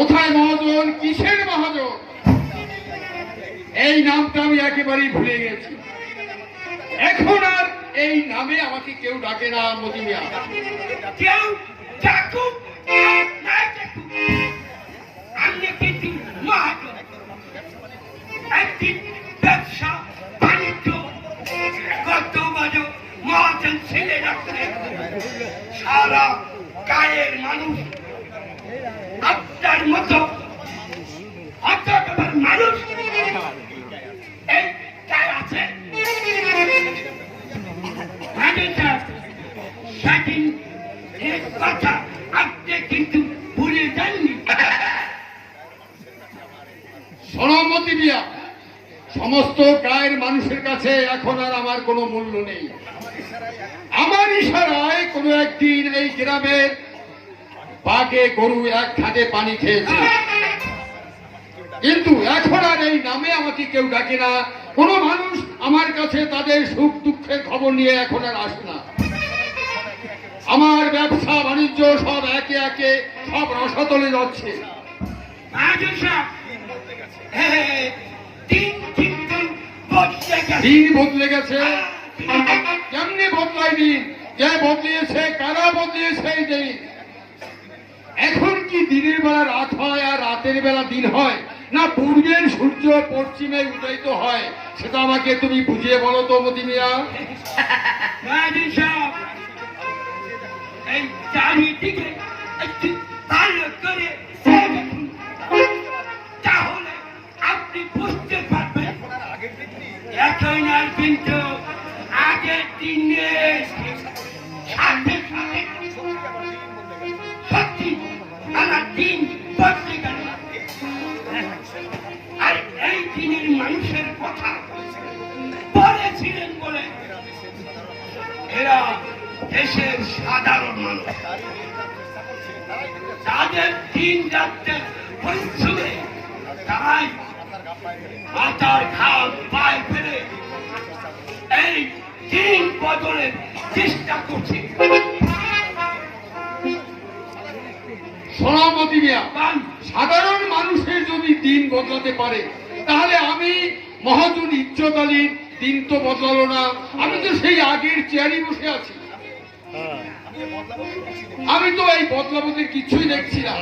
কোথায় মহাজন? কিসের মহাজন? এই নামটা আমি একেবারেই ভুলে গেছি। এখন আর এই নামে আমাকে কেউ ডাকে না মদিনিয়া কেউ সারা গায়ের মানুষ আপনার মতো মানুষ সমস্ত গায়ের মানুষের কাছে এখন আর আমার কোনো মূল্য নেই। আমার ইশারায় কোনো একদিন এই গ্রামের বাঘে গরু এক ঘাটে পানি খেয়েছে। কিন্তু এখন আর এই নামে আমাকে কেউ ডাকে না। কোনো মানুষ আমার কাছে তাদের সুখ দুঃখের খবর নিয়ে এখন আর আসে না। আমার ব্যবসা বাণিজ্য সব একে একে সব রসাতলে যাচ্ছে। হ্যাঁ, দিন বদলে গেছে। কেমনি বদলাই দিন? কে বদলিয়েছে? কারা বদলিয়েছে এই দিন? দিনের বেলা রাত হয় আর রাতের বেলা দিন হয়। না পূর্বের সূর্য পশ্চিমে উদয়িত হয়, সেটা আমাকে তুমি বুঝিয়ে বলো তো, মতি মিয়া। আগের সাথে সাথে দিন বদলে গেল আর এই দিনের মানুষের কথা বলেছিলেন বলে এরা দেশের সাধারণ মানুষ। তাদের দিন রাত্রে পরিশ্রমে তাই মাথার ঘাম পায়ে ফেলে এই দিন বদলের চেষ্টা করছে। সোনামতি মিয়া সাধারণ মানুষের যদি দিন বদলাতে পারে, তাহলে আমি মহাজন ইজ্জত আলীর দিন তো বদলালো না। আমি তো সেই আগের চেয়ারই বসে আছি। আমি তো এই বদলাবতের কিছুই দেখছি না।